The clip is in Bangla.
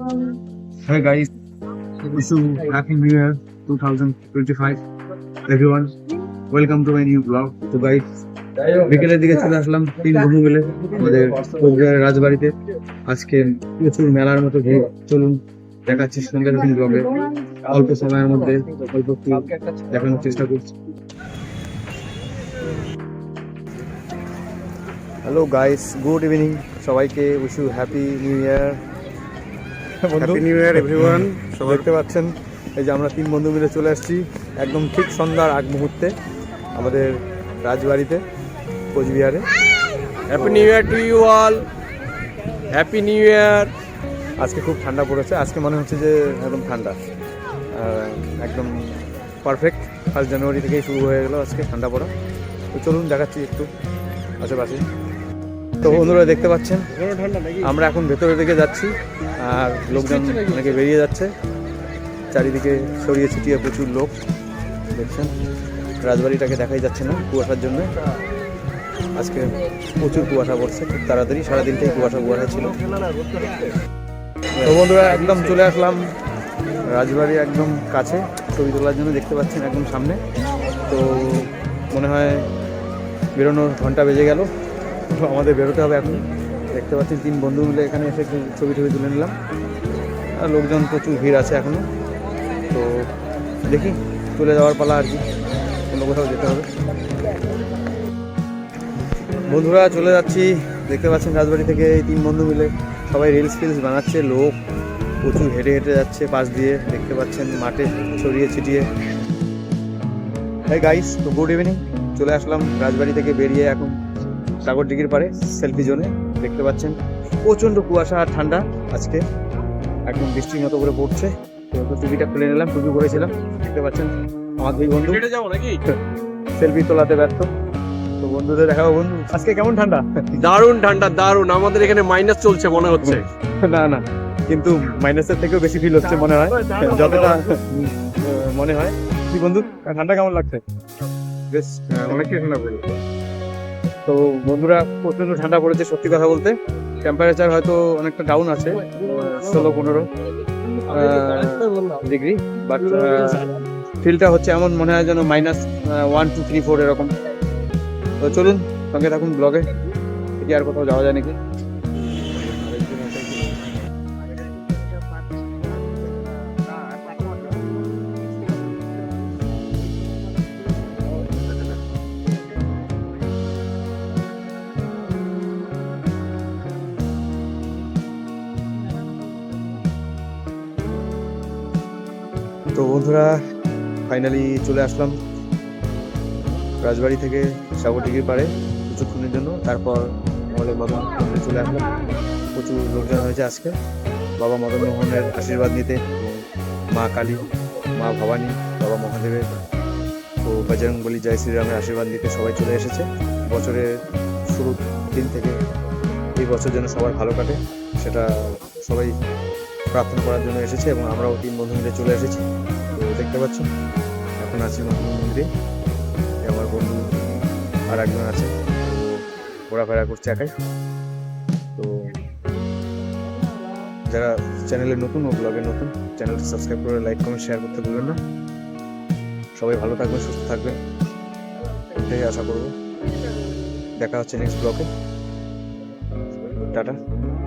Hey guys, wish you happy new year 2025 everyone. Welcome to my new vlog. তো guys, বিকেলের দিকে চলে আসলাম তিন বন্ধু মিলে আমাদের কোচবিহারের রাজবাড়িতে। আজকে প্রচুর মেলার মতো ভিড়। চলুন দেখাচ্ছি সঙ্গে নতুন ব্লগে অল্প সময়ের মধ্যে অল্প দেখানোর চেষ্টা করছি। হ্যালো গাইস গুড ইভিনিং সবাইকে wish you happy new year happy new year everyone সবাই দেখতে পাচ্ছেন এই যে আমরা তিন বন্ধু মিলে চলে আসছি একদম ঠিক সন্ধ্যার আগ মুহূর্তে আমাদের রাজবাড়িতে কোচবিহারে। Happy new year to you all happy new year আজকে খুব ঠান্ডা পড়েছে। আজকে মনে হচ্ছে যে একদম ঠান্ডা। একদম পারফেক্ট ফার্স্ট জানুয়ারি থেকেই শুরু হয়ে গেল আজকে ঠান্ডা পড়া। তো চলুন দেখাচ্ছি একটু আশেপাশে। তো বন্ধুরা দেখতে পাচ্ছেন, আমরা এখন ভেতরের দিকে যাচ্ছি, আর লোকজন অনেকে বেরিয়ে যাচ্ছে। চারিদিকে ছড়িয়ে ছিটিয়ে প্রচুর লোক, দেখছেন? রাজবাড়িটাকে দেখাই যাচ্ছে না কুয়াশার জন্য। আজকে প্রচুর কুয়াশা পড়ছে, খুব তাড়াতাড়ি, সারাদিনটাই কুয়াশা কুয়াশা ছিল। তো বন্ধুরা, একদম চলে আসলাম রাজবাড়ি একদম কাছে, ছবি তোলার জন্য দেখতে পাচ্ছেন একদম সামনে। তো মনে হয় বেরোনোর ঘণ্টা বেজে গেল। আমাদের বেরোতে হবে এখন। দেখতে পাচ্ছি তিন বন্ধু মিলে এখানে এসে ছবি টবি তুলে নিলাম। আর লোকজন প্রচুর ভিড় আছে এখনও। তো দেখি, চলে যাওয়ার পালা আর কি। অন্য কোথাও যেতে হবে। বন্ধুরা, চলে যাচ্ছি। দেখতে পাচ্ছেন রাজবাড়ি থেকে এই তিন বন্ধু মিলে। সবাই রিলস ফিলস বানাচ্ছে, লোক প্রচুর হেঁটে হেঁটে যাচ্ছে পাশ দিয়ে। দেখতে পাচ্ছেন মাঠে ছড়িয়ে ছিটিয়ে। হ্যাঁ গাইস তো গুড ইভিনিং চলে আসলাম রাজবাড়ি থেকে বেরিয়ে এখন। সাগর দিঘির পারে সেলফি জোনে দেখতে পাচ্ছেন। প্রচণ্ড কুয়াশা আর ঠান্ডা আজকে। একদম বৃষ্টির মতো করে পড়ছে। তো একটু টুপিটা খুলে নিলাম টুপি পরেছিলাম দেখতে পাচ্ছেন আমার দুই বন্ধু। যাব নাকি? সেলফি তোলাতে ব্যর্থ তো বন্ধুদের দেখাবো বন্ধু। আজকে কেমন ঠান্ডা? দারুণ ঠান্ডা দারুণ। আমাদের এখানে মাইনাস চলছে মনে হচ্ছে। না না। কিন্তু মাইনাসের থেকেও বেশি ফিল হচ্ছে মনে হয়। যতটা মনে হয়। কি বন্ধু ঠান্ডা কেমন লাগছে? বেশ অনেকটাই ঠান্ডা পড়েছে। তো বন্ধুরা প্রচণ্ড ঠান্ডা পড়েছে, সত্যি কথা বলতে। টেম্পারেচার হয়তো অনেকটা ডাউন আছে, ষোলো, পনেরো ডিগ্রি বাট ফিলটা হচ্ছে এমন, মনে হয় যেন minus one two three four এরকম। তো চলুন, সঙ্গে থাকুন ব্লগে এটি আর কোথাও যাওয়া যায় নাকি? তো বন্ধুরা ফাইনালি চলে আসলাম রাজবাড়ি থেকে সাগরডিগির পাড়ে কিছুক্ষণের জন্য। তারপর মদন মন্দিরে চলে আসলাম। প্রচুর লোকজন হয়েছে আজকে। বাবা মদন মোহনের আশীর্বাদ নিতে মা কালী, মা ভবানী, বাবা মহাদেবের ও বজরং বলি জয় শ্রীরামের আশীর্বাদ নিতে সবাই চলে এসেছে। বছরের শুরুর দিন থেকে এই বছর যেন সবার ভালো কাটে, সেটা সবাই প্রার্থনা করার জন্য এসেছে এবং আমরাও তিন বন্ধু মিলে চলে এসেছি। তো দেখতে পাচ্ছেন, এখন আছি নতুন মন্দিরে। আমার বন্ধু আর একজন আছে, তো ঘোরাফেরা করছে একাই। তো যারা চ্যানেলে নতুন ও ব্লগে নতুন, চ্যানেলটি সাবস্ক্রাইব করে লাইক, কমেন্ট, শেয়ার করতে ভুলবেন না। সবাই ভালো থাকবেন, সুস্থ থাকবেন। এটাই আশা করব। দেখা হচ্ছে নেক্সট ব্লগে টাটা।